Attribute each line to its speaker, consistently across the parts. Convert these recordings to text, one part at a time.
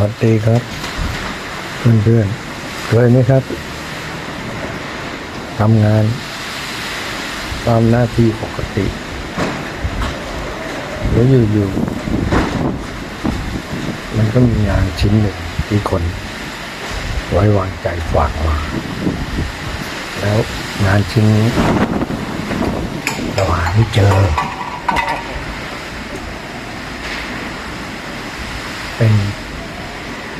Speaker 1: วัสดีครับ เพื่อนๆเคยไหมครับทำงาน ตามหน้าที่ปกติ แล้วอยู่ๆมันก็มีงานชิ้นหนึ่งที่คน ไว้วางใจฝากมา แล้วงานชิ้นนี้เราหาไม่เจอ เป็น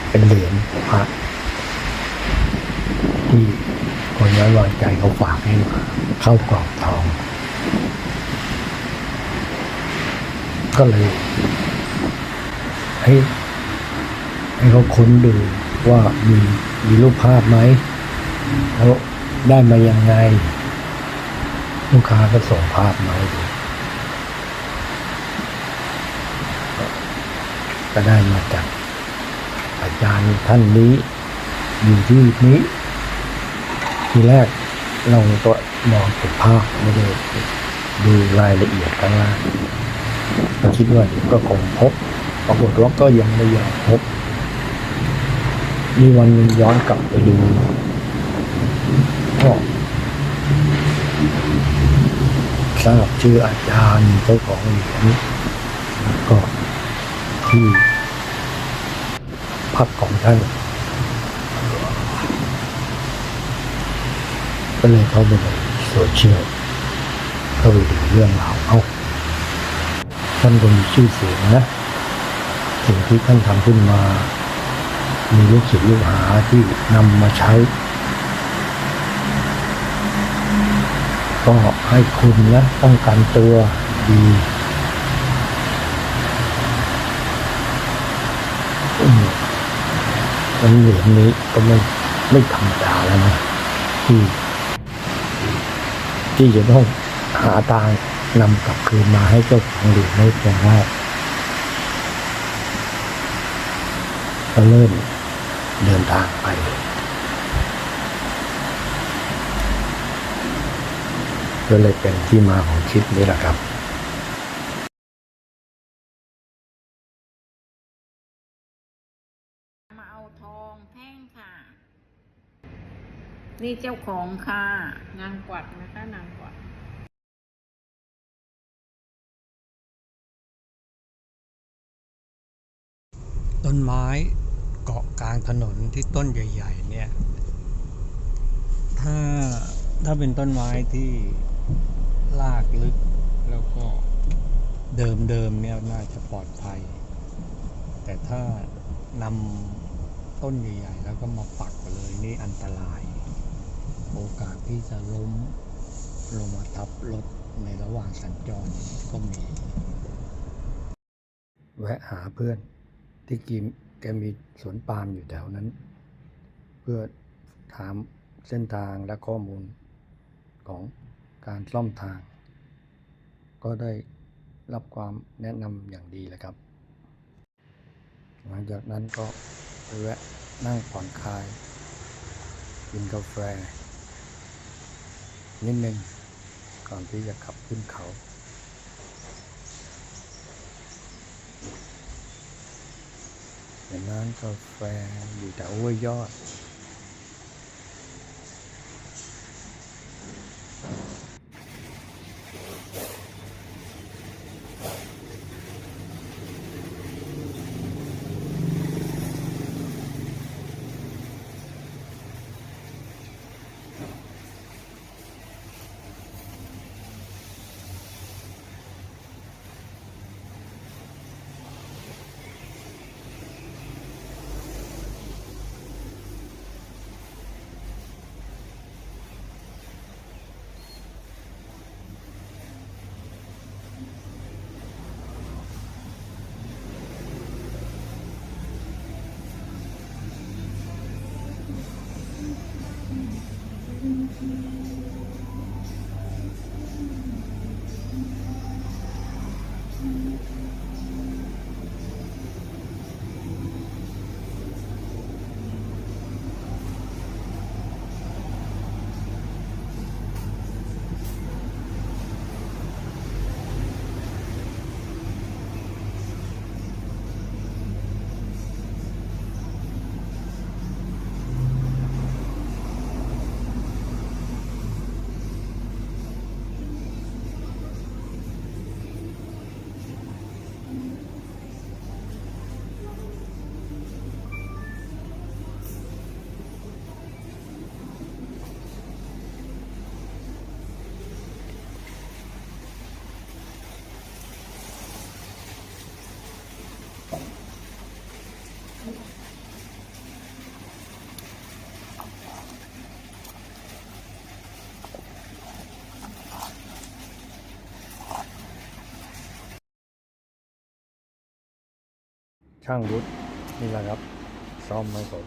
Speaker 1: เป็นเหรียญพระ ที่คนไว้วางใจเขาฝากให้เข้ากรอบทอง ก็เลยให้ให้เขาค้นดูว่ามีมีรูปภาพไหมแล้วได้มายังไง ลูกค้าก็ส่งภาพมาให้ดูก็ได้มาจากอาจารย์ท่านนี้ อยู่ที่นี้ ทีแรกเราก็มองเป็นภาพไม่ได้ดูรายละเอียดข้างล่างก็คิดว่าก็คงพบปรากฏว่าก็ยังไม่ยอมพบ มีวันนึงย้อนกลับไปดูก็ทราบชื่ออาจารย์เจ้าของเหรียญก็ที่พักของท่าน ก็เลยเข้าไปในโซเชียลเข้าไปดูเรื่องราวเอาท่านก็มีชื่อเสียงนะสิ่งที่ท่านทำขึ้นมา มีลูกศิษย์ลูกหาที่นำมาใช้ ก็ให้คุณนะป้องกันตัวดีอืมมันเหรียญนี้ก็ไม่ไม่ธรรมดาแล้วนะที่ ที่จะต้องหาทางนำกลับคืนมาให้เจ้าของเหรียญได้เพียงแรกก็เริ่มเดินทางไป ก็เลยเป็นที่มาของคลิปนี้แหละครับ
Speaker 2: มาเอาทองแท่งค่ะ นี่เจ้าของค่ะ
Speaker 3: นางกวัดนะคะนางกวัด
Speaker 1: ต้นไม้เกาะกลางถนนที่ต้นใหญ่ ๆ เนี่ย ถ้าถ้าเป็นต้นไม้ที่ลากลึกแล้วก็เดิมๆเนี่ยน่าจะปลอดภัย แต่ถ้านำต้นใหญ่ ๆ แล้วก็มาปักเลยนี่อันตราย โอกาสที่จะล้มลงมาทับรถในระหว่างสัญจรก็มี แวะหาเพื่อนที่กิมแกมีสวนปาล์มอยู่แถวนั้น เพื่อถามเส้นทางและข้อมูลของการซ่อมทาง ก็ได้รับความแนะนำอย่างดีเลยครับ หลังจากนั้นก็ไปแวะนั่งผ่อนคลายกินกาแฟ นิดนึง ก่อนที่จะขับขึ้นเขาเห็นร้านกาแฟอยู่แถวห้วยยอด ช่างวุฒินี่แหละครับ ซ่อมให้ผม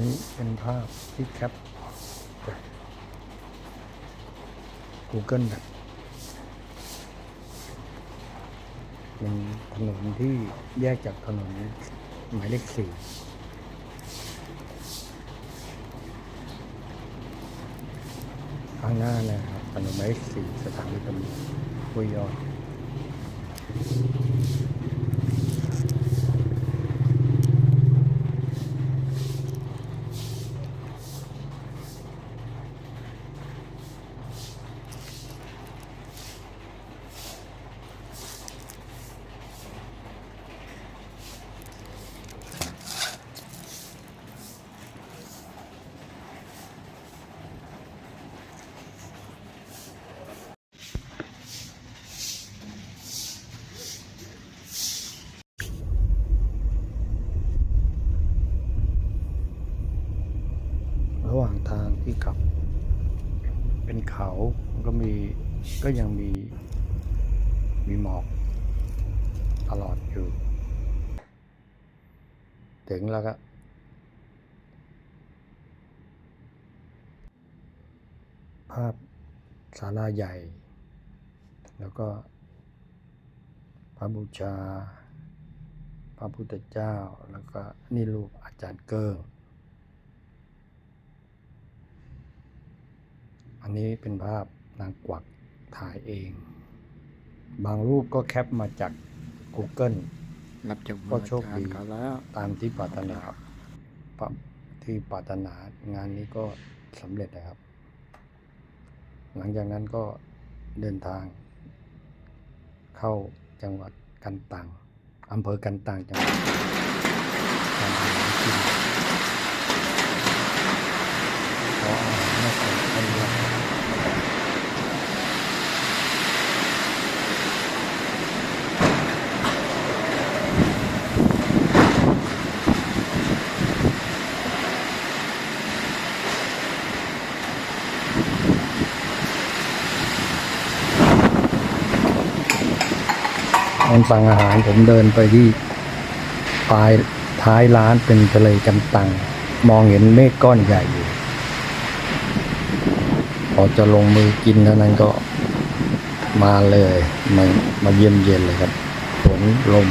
Speaker 1: นี้เป็นภาพที่แคปจาก Google แบบเป็นถนนที่แยกจากถนนหมายเลขสี่ข้างหน้านะครับถนนหมายเลขสี่สถานีตำรวจห้วยยอด ระหว่างทางที่ขับ เป็นเขาก็มี ก็ยังมีมีหมอกตลอดอยู่ ถึงแล้วก็ภาพศาลาใหญ่ แล้วก็พระบูชา พระพุทธเจ้า แล้วก็นี่รูปอาจารย์เกิ้งอันนี้เป็นภาพนางกวัก ถ่ายเอง บางรูปก็แคปมาจาก Google
Speaker 4: รับจาก
Speaker 1: ก็โชคดี
Speaker 4: เขาแล้ว
Speaker 1: ตามที่ปรารถนาปรับที่ปรารถนางานนี้ก็สำเร็จนะครับ หลังจากนั้นก็เดินทาง เข้าจังหวัดกันตังอำเภอกันตังจังหวัดทำอาหารกินขออาหารมาส่งให้รับ ตอนปังอาหารผมเดินไปที่ปลายท้ายร้านเป็นทะเลจำตัง มองเห็นเมฆก้อนใหญ่อยู่พอจะลงมือกินเท่านั้นก็มาเลยมามาเยี่ยมเย็นเลยครับฝนลม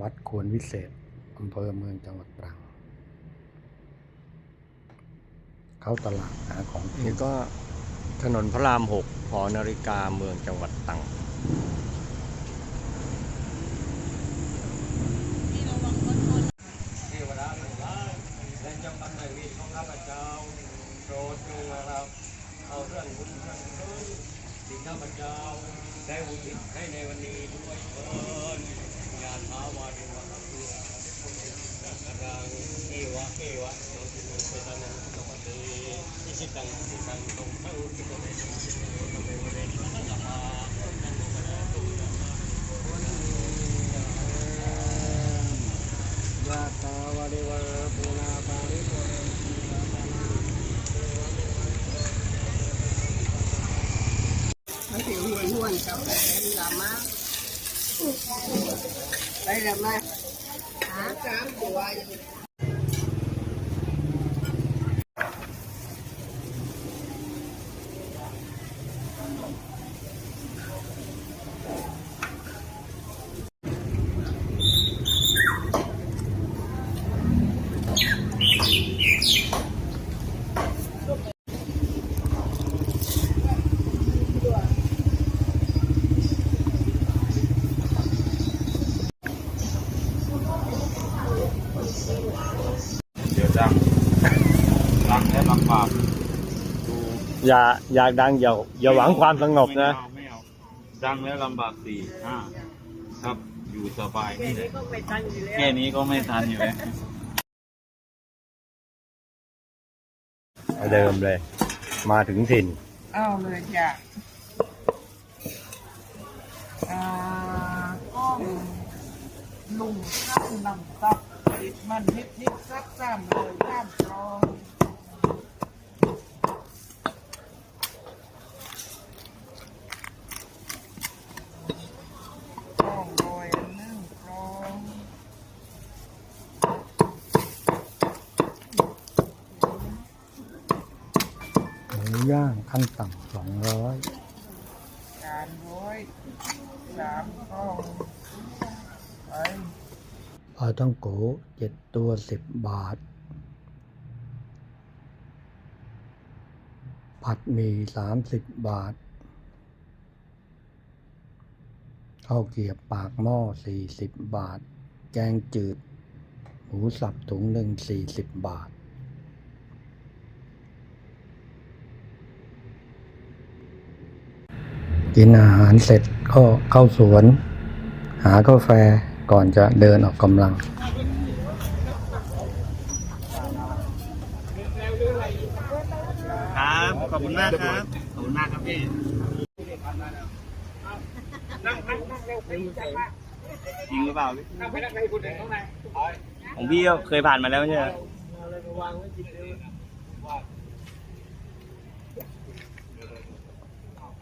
Speaker 1: วัดควรวิเศษอำเภอเมืองจังหวัดตรัง เข้าตลาดหาของ
Speaker 5: นี่ก็ถนนพระรามหกหอนาฬิกาเมืองจังหวัดตรัง
Speaker 6: ได้อุทิให้ในวันนี้ด้วยเถิดาถาวาริวะเพื่อสักการะเอวะเอวะโนติโนเปตานังสัมปติอิสิตังอิสิตังตงเท่าที่ตนเองตนเองเรนิสัพพะตังโมกะตุยะยะตาวาริวะปุนาปาริโกเรนติสานา
Speaker 4: มันสิห้วนห้วนกับแฟนลามา ไปลามาหาสามตัว
Speaker 7: เดี๋ยวดังดังและลำบากดู
Speaker 6: อย่าอยากดังอย่าอย่าหวังความสงบนะ
Speaker 7: ไม่เอาไม่เอาดังและลำบากสี่ห้าครับอยู่สบายนี่แหละ
Speaker 4: ก็ไปตั้งอยู่แล้ว
Speaker 7: แค่นี้ก็ไม่ทันอยู่แล้ว
Speaker 6: เดิมเลย มาถึงถิ่น
Speaker 4: เอาเลยจ้ะอ่าก้องลุงข้ามนำซับติดมันนิดนิดซับซ้ำเลยข้ามคลองก้องลอยนึ่งคลอง
Speaker 6: หมูย่าง ขั้นต่ำสองร้อย
Speaker 4: การร้อยสามข้อไป
Speaker 6: ปลาต้องโกเจ็ดตัวสิบบาท ผัดหมี่สามสิบบาทข้าวเกียบปากหม้อสี่สิบบาท แกงจืด หมูสับถุงหนึ่งสี่สิบบาท กินอาหารเสร็จก็เข้าสวน หากาแฟก่อนจะเดินออกกำลัง
Speaker 7: ครับ ขอบคุณมากครับ ขอบคุณมากครับพี่จริงหรือเปล่าพี่ของพี่ก็เคยผ่านมาแล้วใช่ไห
Speaker 8: ม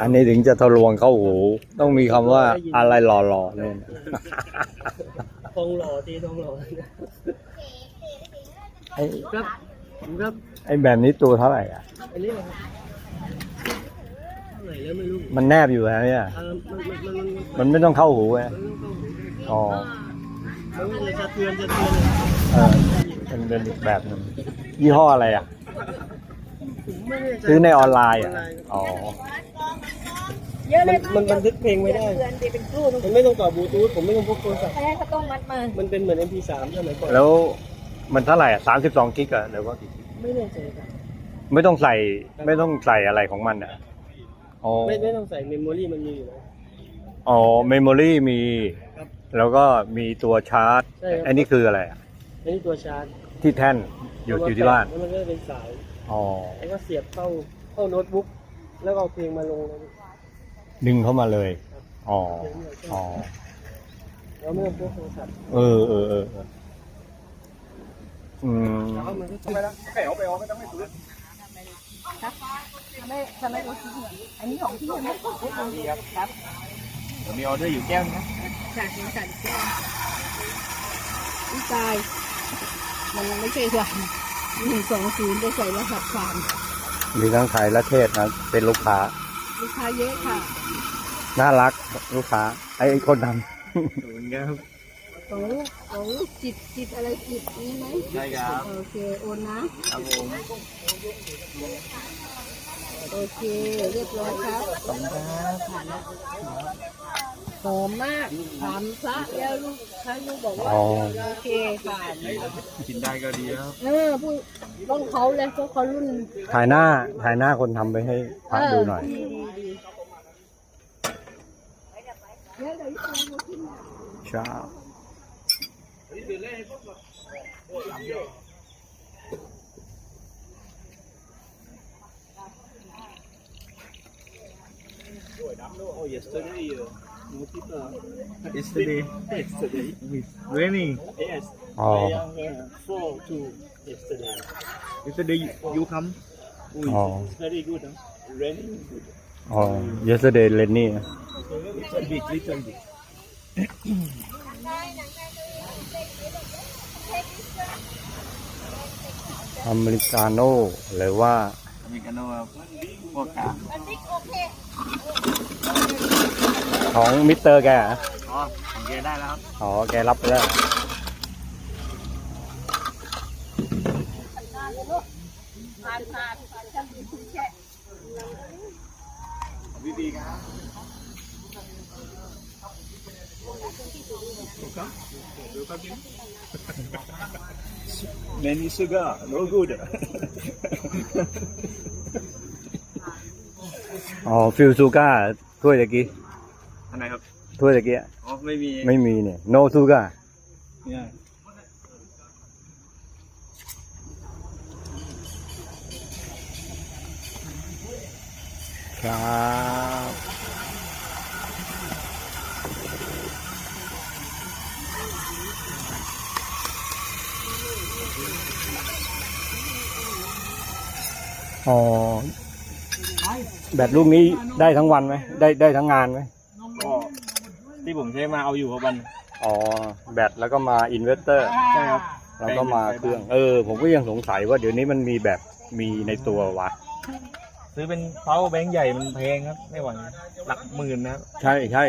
Speaker 6: อันนี้ถึงจะทะลวงเข้าหู ต้องมีคำว่าอะไรหล่อๆเนี่ย
Speaker 8: ทองหล่อตีทองหล่อ
Speaker 6: ไอ้
Speaker 8: ครับผมครับ
Speaker 6: ไอ้แบบนี้ตัวเท่าไหร่อะ
Speaker 8: อันนี้เหรอครับเท่าไหร่แล้วไม่รู้
Speaker 6: มันแนบอยู่แล้วเนี่ย
Speaker 8: อ่ามันมันมันมัน
Speaker 6: มันไม่ต้องเข้าหูไง
Speaker 8: มันต้องต้อง
Speaker 6: อ๋อ
Speaker 8: มันก็จะสะเทือนสะเทือน
Speaker 6: เออเป็นเป็นอีกแบบหนึงยี่ห้ออะไรอะ
Speaker 8: ผมไม่แน่ใจ
Speaker 6: ซื้อในออนไลน์อะ อ๋อ
Speaker 8: มันมันบันทึกเพลงไม่ได้
Speaker 9: เดือนเดียวเป็นครูต้อง
Speaker 8: มันไม่ต้องต่อบลูทูธผมไม่ต้องพกโทรศัพท์
Speaker 9: แพ้ก็ต้องมัดมา
Speaker 8: มันเป็นเหมือน MP3 สมัยก่อน
Speaker 6: แล้วมันเท่าไหร่อะสามสิบสองกิกอะหรือว่ากี่กิก
Speaker 8: ไม่แน่ใจครับ
Speaker 6: ไม่ต้องใส่ไม่ต้องใส่อะไรของมันอะอ๋อ
Speaker 8: ไม่ไม่ต้องใส่เมมโมรี่มันมีอยู่แล้ว
Speaker 6: อ๋อ เมมโมรี่มี
Speaker 8: ครับ
Speaker 6: แล้วก็มีตัวชาร์จ
Speaker 8: ใช่ครับ
Speaker 6: อันนี้คืออะไรอะ
Speaker 8: อันนี้ตัวชาร์จ
Speaker 6: ที่แท่นอยู่อยู่ที่บ้าน
Speaker 8: แล้วมันก็เป็นสาย
Speaker 6: อ๋อ
Speaker 8: แล้วก็เสียบเข้าเข้าโน้ตบุ๊กแล้วก็เอาเพลงมาลงเลย
Speaker 6: ดึงเข้ามาเลยอ๋ออ๋อ
Speaker 8: แล้วไม่ต้องพกโทรศัพท์
Speaker 6: เออเออเออเอออืม
Speaker 8: แล้วมันก็
Speaker 9: ทำไมทำไมเราซื้ออันนี้ของพี่ใช่ไหมครับ
Speaker 7: เดี๋ยวมีออเดอร์อยู่แก้วนึงนะ
Speaker 9: สั่งเองสั่งแก้ววิจัยมันไม่ใช่หวาน หนึ่งสองศูนย์จะใส่รหัสผ่าน
Speaker 6: มีทั้งไทยและเทศนะเป็นลูกค้า
Speaker 9: ลูกค้าเยอะค่ะ
Speaker 6: น่ารักลูกค้า ไอ้ไอ้คนท
Speaker 9: ของของจิตจิตอะไรจิตนี้ไหม
Speaker 7: ใช่ครับ
Speaker 9: โอเคโอนนะ
Speaker 7: ครับผม
Speaker 9: โอเค เรียบร้อยครับ ขอบคุณครับ หอมมากถามพระแล้วลูกพระลูกบอกว่า
Speaker 6: อ๋อ
Speaker 9: โอเคผ่าน
Speaker 7: กินได้ก็ดีครับ
Speaker 9: เออพูดต้องเขาเลยเพราะเขารุ่น
Speaker 6: ถ่ายหน้าถ่ายหน้าคนทำไปให้พระดูหน่อย
Speaker 9: เดีดีดีเดี๋ ยวเดี๋ยวเอามากิน
Speaker 6: ใช่
Speaker 5: Oh, yesterday, uh, no people.
Speaker 7: yesterday
Speaker 5: Yesterday.
Speaker 7: with raining
Speaker 5: Yes.
Speaker 6: อ๋อ
Speaker 5: I am uh, four to yesterday.
Speaker 7: yesterday you come
Speaker 5: Oh,
Speaker 6: Oh.
Speaker 5: it's very good. Huh? Raining good.
Speaker 6: อ๋อ yesterday เลนนี่
Speaker 5: Little bit, little bit.
Speaker 6: อเมริกาโน่หรือว่า
Speaker 7: อเมริกาโน่ครับพวกกลาง
Speaker 6: ของมิสเตอร์แกเหรอ
Speaker 7: อ๋อของแกได้แล้วครับ
Speaker 6: อ๋อ แกรับไปแล้ว
Speaker 9: ผ่านผ่านผ่านจะมีคุณแค่
Speaker 7: ดีๆครับ
Speaker 5: Many sugar, no good.
Speaker 6: อ๋อ ฟิลซูก้าถ้วยตะกี้
Speaker 7: อัน ไหนครับ
Speaker 6: ถ้วยตะกี้
Speaker 7: อ๋อไม่มี
Speaker 6: ไม่มีเนี่ย no ซูก้า
Speaker 5: yeah.
Speaker 6: ครับอ๋อ แบตลูกนี้ได้ทั้งวันไหม ได้ได้ทั้งงานไหม
Speaker 5: ก็ ที่ผมใช้มาเอาอยู่ครับวัน
Speaker 6: อ๋อแบตแล้วก็มาอินเวสเตอร์
Speaker 5: ใช่ครับ
Speaker 6: แล้วก็มาเครื่อง เออ ผมก็ยังสงสัยว่าเดี๋ยวนี้มันมีแบบมีในตัววะ
Speaker 5: ซื้อเป็น power bank ใหญ่มันแพงครับไม่ไหวหลักหมื่นนะครับ
Speaker 6: ใช่ใช่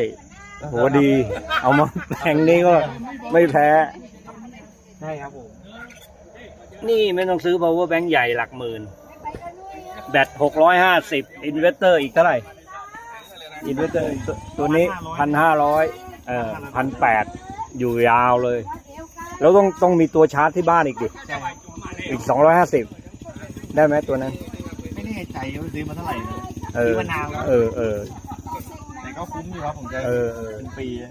Speaker 6: โหดี เอามาแพงนี้ก็ไม่แพ้
Speaker 5: ใช่ครับผม
Speaker 6: นี่ไม่ต้องซื้อ power bank ใหญ่หลักหมื่น แบตหกร้อยห้าสิบอินเวสเตอร์อีกเท่าไหร่ อินเวสเตอร์ตัวนี้พันห้าร้อยเอ่อพันแปดอยู่ยาวเลย แล้วต้องต้องมีตัวชาร์จที่บ้านอีกดิ
Speaker 5: ใช่ครับ
Speaker 6: อีกสองร้อยห้าสิบได้ไหมตัวนั้น
Speaker 5: ไม่แน่ใจว่าซื้อมาเท่าไหร่นะ
Speaker 6: เออ
Speaker 5: ซื้อมานานแล้ว
Speaker 6: เออเออ
Speaker 5: แต่ก็คุ้มอยู่ครับผมจะ
Speaker 6: เออเออ
Speaker 5: เป็นปีอะ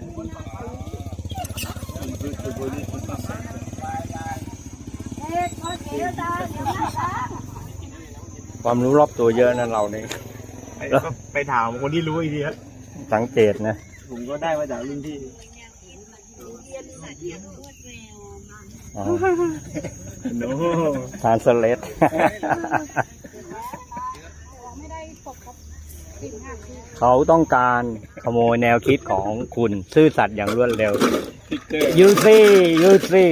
Speaker 6: ความรู้รอบตัวเยอะนะเรานี่
Speaker 5: ไปก็ไปถามคนที่รู้อีกทีครับ
Speaker 6: สังเกตนะ
Speaker 5: ผมก็ได้มาจากรุ่นพี่
Speaker 6: อ๋อ
Speaker 5: โน้
Speaker 6: ทานสเลตเขาต้องการขโมยแนวคิดของคุณ ซื่อสัตย์อย่างรวดเร็ว
Speaker 5: พิกเกอร์
Speaker 6: ยูซี่ยูซี่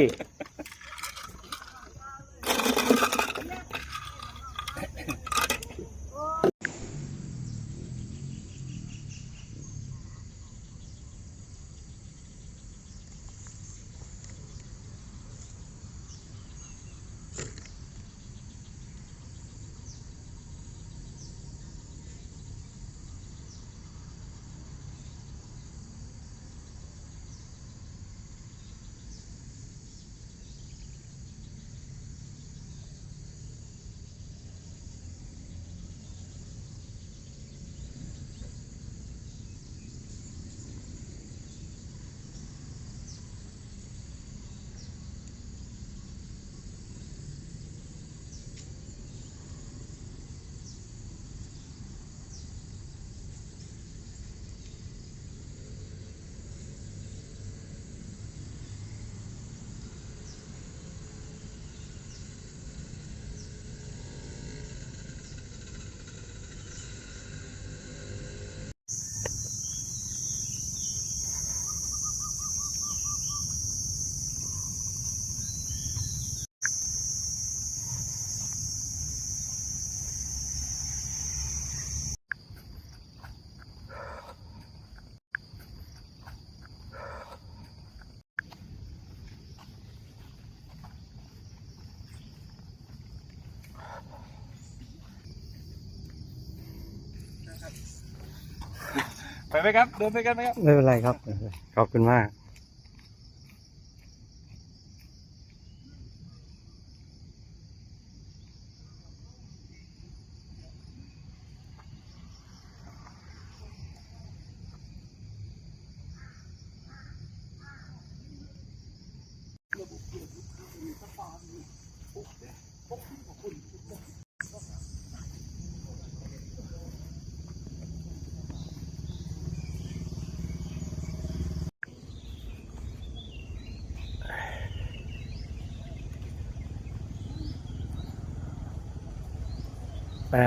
Speaker 5: ไหมครับเดินไปกันไหมครับ
Speaker 6: ไม่เป็นไรครับ ขอบคุณมาก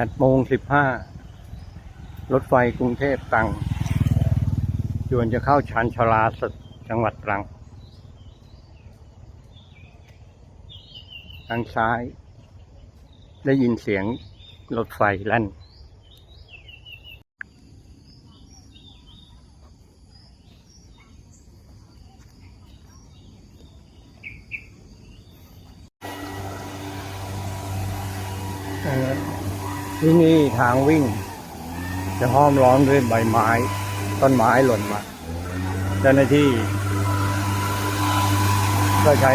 Speaker 6: ดโมงสิบห้ารถไฟกรุงเทพตรังจวนจะเข้าชานชาลาสดจังหวัดตรัง ทางซ้าย ได้ยินเสียงรถไฟแล่น ที่นี่ทางวิ่ง จะห้อมล้อมด้วยใบไม้ ต้นไม้หล่นมาเจ้าหน้าที่ ก็ใช้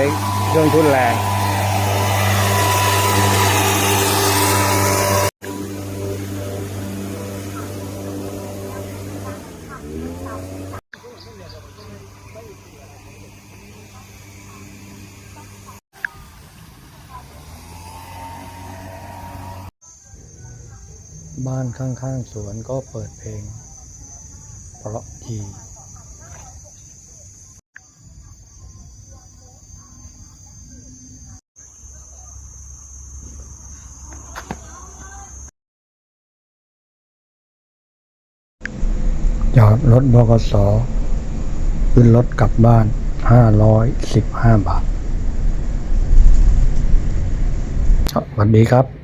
Speaker 6: เครื่องทุนแรง บ้านข้างๆสวนก็เปิดเพลง เพราะดีจอดรถบกสขึ้นรถกลับบ้านห้าร้อยสิบห้าบาท สวัสดีครับ